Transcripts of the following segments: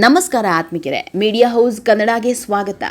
ನಮಸ್ಕಾರ ಆತ್ಮಿಕರೆ media house ಕನ್ನಡಗೆ ಸ್ವಾಗತ.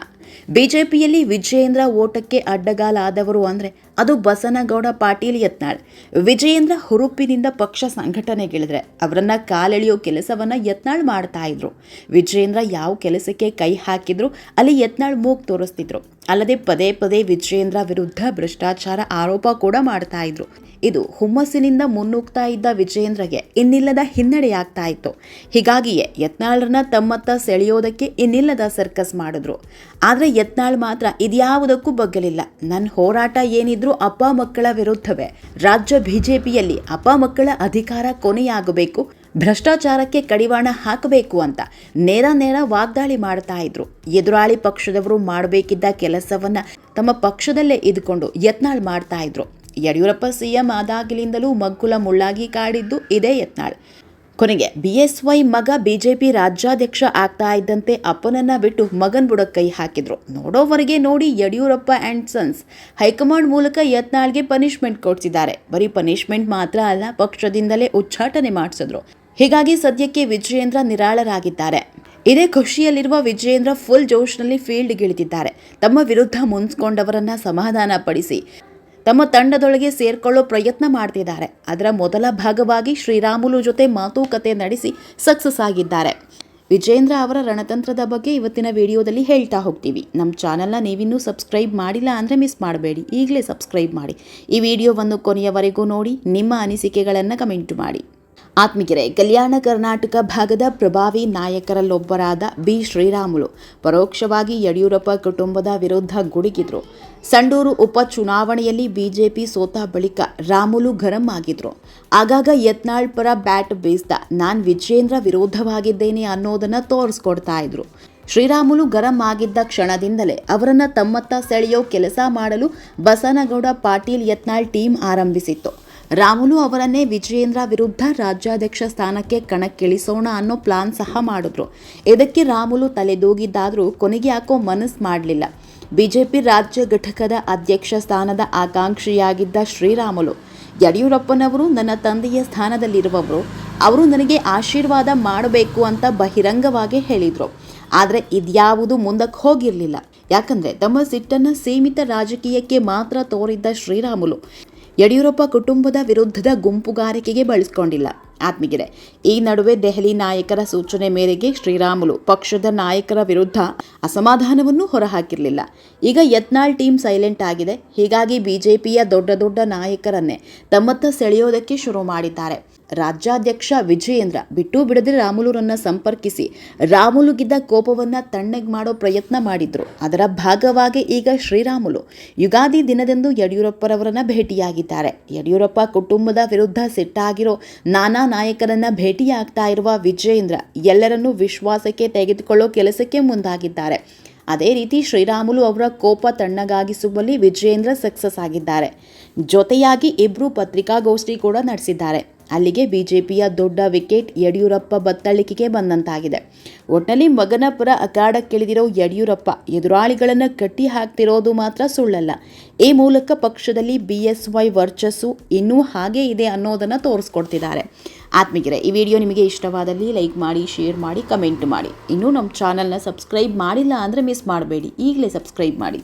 ಬಿಜೆಪಿಯಲ್ಲಿ ವಿಜಯೇಂದ್ರ ಓಟಕ್ಕೆ ಅಡ್ಡಗಾಲಾದವರು ಅಂದರೆ ಅದು ಬಸನಗೌಡ ಪಾಟೀಲ್ ಯತ್ನಾಳ್. ವಿಜಯೇಂದ್ರ ಹುರುಪಿನಿಂದ ಪಕ್ಷ ಸಂಘಟನೆಗಿಳಿದ್ರೆ ಅವರನ್ನ ಕಾಲೆಳೆಯೋ ಕೆಲಸವನ್ನ ಯತ್ನಾಳ್ ಮಾಡ್ತಾ ಇದ್ರು. ವಿಜಯೇಂದ್ರ ಯಾವ ಕೆಲಸಕ್ಕೆ ಕೈ ಹಾಕಿದ್ರು ಅಲ್ಲಿ ಯತ್ನಾಳ್ ಮೂಗ್ ತೋರಿಸ್ತಿದ್ರು. ಅಲ್ಲದೆ ಪದೇ ಪದೇ ವಿಜಯೇಂದ್ರ ವಿರುದ್ಧ ಭ್ರಷ್ಟಾಚಾರ ಆರೋಪ ಕೂಡ ಮಾಡ್ತಾ ಇದ್ರು. ಇದು ಹುಮ್ಮಸ್ಸಿನಿಂದ ಮುನ್ನುಗ್ತಾ ಇದ್ದ ವಿಜಯೇಂದ್ರಗೆ ಇನ್ನಿಲ್ಲದ ಹಿನ್ನಡೆಯಾಗ್ತಾ ಇತ್ತು. ಹೀಗಾಗಿಯೇ ಯತ್ನಾಳ್ರನ್ನ ತಮ್ಮತ್ತ ಸೆಳೆಯೋದಕ್ಕೆ ಇನ್ನಿಲ್ಲದ ಸರ್ಕಸ್ ಮಾಡಿದ್ರು. ಆದರೆ ಯತ್ನಾಳ್ ಮಾತ್ರ ಇದ್ಯಾವುದಕ್ಕೂ ಬಗ್ಗಲಿಲ್ಲ. ನನ್ನ ಹೋರಾಟ ಏನಿದ್ರೂ ಅಪ್ಪ ಮಕ್ಕಳ ವಿರುದ್ಧವೇ. ರಾಜ್ಯ ಬಿಜೆಪಿಯಲ್ಲಿ ಅಪ್ಪ ಮಕ್ಕಳ ಅಧಿಕಾರ ಕೊನೆಯಾಗಬೇಕು, ಭ್ರಷ್ಟಾಚಾರಕ್ಕೆ ಕಡಿವಾಣ ಹಾಕಬೇಕು ಅಂತ ನೇರ ನೇರ ವಾಗ್ದಾಳಿ ಮಾಡ್ತಾ ಇದ್ರು. ಎದುರಾಳಿ ಪಕ್ಷದವರು ಮಾಡಬೇಕಿದ್ದ ಕೆಲಸವನ್ನ ತಮ್ಮ ಪಕ್ಷದಲ್ಲೇ ಇದ್ಕೊಂಡು ಯತ್ನಾಳ್ ಮಾಡ್ತಾ ಇದ್ರು. ಯಡಿಯೂರಪ್ಪ ಸಿಎಂ ಆದಾಗಲಿಂದಲೂ ಮಗ್ಗುಲ ಮುಳ್ಳಾಗಿ ಕಾಡಿದ್ದು ಇದೇ ಯತ್ನಾಳ್. ಕೊನೆಗೆ ಬಿಎಸ್ವೈ ಮಗ ಬಿಜೆಪಿ ರಾಜ್ಯಾಧ್ಯಕ್ಷ ಆಗ್ತಾ ಇದ್ದಂತೆ ಅಪ್ಪನನ್ನ ಬಿಟ್ಟು ಮಗನ್ ಬುಡ ಕೈ ಹಾಕಿದ್ರು. ನೋಡೋವರೆಗೆ ನೋಡಿ ಯಡಿಯೂರಪ್ಪ ಆ್ಯಂಡ್ ಸನ್ಸ್ ಹೈಕಮಾಂಡ್ ಮೂಲಕ ಯತ್ನಾಳ್ಗೆ ಪನಿಷ್ಮೆಂಟ್ ಕೊಡ್ತಿದ್ದಾರೆ ಬರೀ ಪನಿಷ್ಮೆಂಟ್ ಮಾತ್ರ ಅಲ್ಲ, ಪಕ್ಷದಿಂದಲೇ ಉಚ್ಚಾಟನೆ ಮಾಡಿಸಿದ್ರು. ಹೀಗಾಗಿ ಸದ್ಯಕ್ಕೆ ವಿಜಯೇಂದ್ರ ನಿರಾಳರಾಗಿದ್ದಾರೆ. ಇದೇ ಖುಷಿಯಲ್ಲಿರುವ ವಿಜಯೇಂದ್ರ ಫುಲ್ ಜೋಶ್ನಲ್ಲಿ ಫೀಲ್ಡ್ಗಿಳಿದಿದ್ದಾರೆ ತಮ್ಮ ವಿರುದ್ಧ ಮುನ್ಸ್ಕೊಂಡವರನ್ನ ಸಮಾಧಾನ ಪಡಿಸಿ ತಮ್ಮ ತಂಡದೊಳಗೆ ಸೇರ್ಕೊಳ್ಳೋ ಪ್ರಯತ್ನ ಮಾಡ್ತಿದ್ದಾರೆ. ಅದರ ಮೊದಲ ಭಾಗವಾಗಿ ಶ್ರೀರಾಮುಲು ಜೊತೆ ಮಾತುಕತೆ ನಡೆಸಿ ಸಕ್ಸಸ್ ಆಗಿದ್ದಾರೆ. ವಿಜೇಂದ್ರ ಅವರ ರಣತಂತ್ರದ ಬಗ್ಗೆ ಇವತ್ತಿನ ವಿಡಿಯೋದಲ್ಲಿ ಹೇಳ್ತಾ ಹೋಗ್ತೀವಿ. ನಮ್ಮ ಚಾನಲ್ನ ನೀವಿನ್ನೂ ಸಬ್ಸ್ಕ್ರೈಬ್ ಮಾಡಿಲ್ಲ ಅಂದರೆ ಮಿಸ್ ಮಾಡಬೇಡಿ. ಈಗಲೇ ಸಬ್ಸ್ಕ್ರೈಬ್ ಮಾಡಿ. ಈ ವಿಡಿಯೋವನ್ನು ಕೊನೆಯವರೆಗೂ ನೋಡಿ, ನಿಮ್ಮ ಅನಿಸಿಕೆಗಳನ್ನು ಕಮೆಂಟ್ ಮಾಡಿ. ಆತ್ಮಿಕರೆ, ಕಲ್ಯಾಣ ಕರ್ನಾಟಕ ಭಾಗದ ಪ್ರಭಾವಿ ನಾಯಕರಲ್ಲೊಬ್ಬರಾದ ಬಿ. ಶ್ರೀರಾಮುಲು ಪರೋಕ್ಷವಾಗಿ ಯಡಿಯೂರಪ್ಪ ಕುಟುಂಬದ ವಿರುದ್ಧ ಗುಡುಗಿದ್ರು. ಸಂಡೂರು ಉಪ ಚುನಾವಣೆಯಲ್ಲಿ ಬಿಜೆಪಿ ಸೋತ ಬಳಿಕ ರಾಮುಲು ಗರಂ ಆಗಿದ್ರು. ಆಗಾಗ ಯತ್ನಾಳ್ ಪರ ಬ್ಯಾಟ್ ಬೀಸ್ದ ನಾನ್ ವಿಜೇಂದ್ರ ವಿರೋಧವಾಗಿದ್ದೇನೆ ಅನ್ನೋದನ್ನ ತೋರಿಸ್ಕೊಡ್ತಾ ಇದ್ರು. ಶ್ರೀರಾಮುಲು ಗರಂ ಆಗಿದ್ದ ಕ್ಷಣದಿಂದಲೇ ಅವರನ್ನು ತಮ್ಮತ್ತ ಸೆಳೆಯೋ ಕೆಲಸ ಮಾಡಲು ಬಸನಗೌಡ ಪಾಟೀಲ್ ಯತ್ನಾಳ್ ಟೀಮ್ ಆರಂಭಿಸಿತ್ತು. ರಾಮುಲು ಅವರನ್ನೇ ವಿಜಯೇಂದ್ರ ವಿರುದ್ಧ ರಾಜ್ಯಾಧ್ಯಕ್ಷ ಸ್ಥಾನಕ್ಕೆ ಕಣಕ್ಕಿಳಿಸೋಣ ಅನ್ನೋ ಪ್ಲಾನ್ ಸಹ ಮಾಡಿದ್ರು. ಇದಕ್ಕೆ ರಾಮುಲು ತಲೆದೂಗಿದ್ದಾದರೂ ಕೊನೆಗೆ ಯಾಕೋ ಮನಸ್ಸು ಮಾಡಲಿಲ್ಲ. ಬಿಜೆಪಿ ರಾಜ್ಯ ಘಟಕದ ಅಧ್ಯಕ್ಷ ಸ್ಥಾನದ ಆಕಾಂಕ್ಷಿಯಾಗಿದ್ದ ಶ್ರೀರಾಮುಲು, ಯಡಿಯೂರಪ್ಪನವರು ನನ್ನ ತಂದೆಯ ಸ್ಥಾನದಲ್ಲಿರುವವರು, ಅವರು ನನಗೆ ಆಶೀರ್ವಾದ ಮಾಡಬೇಕು ಅಂತ ಬಹಿರಂಗವಾಗಿ ಹೇಳಿದರು. ಆದರೆ ಇದ್ಯಾವುದು ಮುಂದಕ್ಕೆ ಹೋಗಿರಲಿಲ್ಲ. ಯಾಕಂದರೆ ತಮ್ಮ ಸಿಟ್ಟನ್ನು ಸೀಮಿತ ರಾಜಕೀಯಕ್ಕೆ ಮಾತ್ರ ತೋರಿದ್ದ ಶ್ರೀರಾಮುಲು ಯಡಿಯೂರಪ್ಪ ಕುಟುಂಬದ ವಿರುದ್ಧದ ಗುಂಪುಗಾರಿಕೆಗೆ ಬಳಸಿಕೊಂಡಿಲ್ಲ. ಆತ್ಮಿಗಿರೆ ಈ ನಡುವೆ ದೆಹಲಿ ನಾಯಕರ ಸೂಚನೆ ಮೇರೆಗೆ ಶ್ರೀರಾಮುಲು ಪಕ್ಷದ ನಾಯಕರ ವಿರುದ್ಧ ಅಸಮಾಧಾನವನ್ನು ಹೊರಹಾಕಿರಲಿಲ್ಲ. ಈಗ ಯತ್ನಾಳ್ ಟೀಮ್ ಸೈಲೆಂಟ್ ಆಗಿದೆ. ಹೀಗಾಗಿ ಬಿಜೆಪಿಯ ದೊಡ್ಡ ದೊಡ್ಡ ನಾಯಕರನ್ನೇ ತಮ್ಮತ್ತ ಸೆಳೆಯೋದಕ್ಕೆ ಶುರು ಮಾಡಿದ್ದಾರೆ. ರಾಜ್ಯಾಧ್ಯಕ್ಷ ವಿಜಯೇಂದ್ರ ಬಿಟ್ಟು ಬಿಡದೆ ರಾಮುಲುರನ್ನು ಸಂಪರ್ಕಿಸಿ ರಾಮುಲುಗಿದ್ದ ಕೋಪವನ್ನು ತಣ್ಣಗೆ ಮಾಡೋ ಪ್ರಯತ್ನ ಮಾಡಿದ್ರು. ಅದರ ಭಾಗವಾಗಿ ಈಗ ಶ್ರೀರಾಮುಲು ಯುಗಾದಿ ದಿನದಂದು ಯಡಿಯೂರಪ್ಪರವರನ್ನು ಭೇಟಿಯಾಗಿದ್ದಾರೆ. ಯಡಿಯೂರಪ್ಪ ಕುಟುಂಬದ ವಿರುದ್ಧ ಸಿಟ್ಟಾಗಿರೋ ನಾನಾ ನಾಯಕರನ್ನು ಭೇಟಿಯಾಗ್ತಾ ಇರುವ ವಿಜಯೇಂದ್ರ ಎಲ್ಲರನ್ನೂ ವಿಶ್ವಾಸಕ್ಕೆ ತೆಗೆದುಕೊಳ್ಳೋ ಕೆಲಸಕ್ಕೆ ಮುಂದಾಗಿದ್ದಾರೆ. ಅದೇ ರೀತಿ ಶ್ರೀರಾಮುಲು ಅವರ ಕೋಪ ತಣ್ಣಗಾಗಿಸುವಲ್ಲಿ ವಿಜಯೇಂದ್ರ ಸಕ್ಸಸ್ ಆಗಿದ್ದಾರೆ. ಜೊತೆಯಾಗಿ ಇಬ್ಬರು ಪತ್ರಿಕಾಗೋಷ್ಠಿ ಕೂಡ ನಡೆಸಿದ್ದಾರೆ. ಅಲ್ಲಿಗೆ ಬಿಜೆಪಿಯ ದೊಡ್ಡ ವಿಕೆಟ್ ಯಡಿಯೂರಪ್ಪ ಬತ್ತಳಿಕೆಗೆ ಬಂದಂತಾಗಿದೆ. ಒಟ್ಟಿನಲ್ಲಿ ಮಗನಪುರ ಅಖಾಡಕ್ಕಿಳಿದಿರೋ ಯಡಿಯೂರಪ್ಪ ಎದುರಾಳಿಗಳನ್ನು ಕಟ್ಟಿ ಹಾಕ್ತಿರೋದು ಮಾತ್ರ ಸುಳ್ಳಲ್ಲ. ಈ ಮೂಲಕ ಪಕ್ಷದಲ್ಲಿ ಬಿ ಎಸ್ ವೈ ವರ್ಚಸ್ಸು ಇನ್ನೂ ಹಾಗೆ ಇದೆ ಅನ್ನೋದನ್ನು ತೋರಿಸ್ಕೊಡ್ತಿದ್ದಾರೆ. ಆತ್ಮೀಗೆರೆ ಈ ವಿಡಿಯೋ ನಿಮಗೆ ಇಷ್ಟವಾದಲ್ಲಿ ಲೈಕ್ ಮಾಡಿ, ಶೇರ್ ಮಾಡಿ, ಕಮೆಂಟ್ ಮಾಡಿ. ಇನ್ನೂ ನಮ್ಮ ಚಾನಲ್ನ ಸಬ್ಸ್ಕ್ರೈಬ್ ಮಾಡಿಲ್ಲ ಅಂದರೆ ಮಿಸ್ ಮಾಡಬೇಡಿ. ಈಗಲೇ ಸಬ್ಸ್ಕ್ರೈಬ್ ಮಾಡಿ.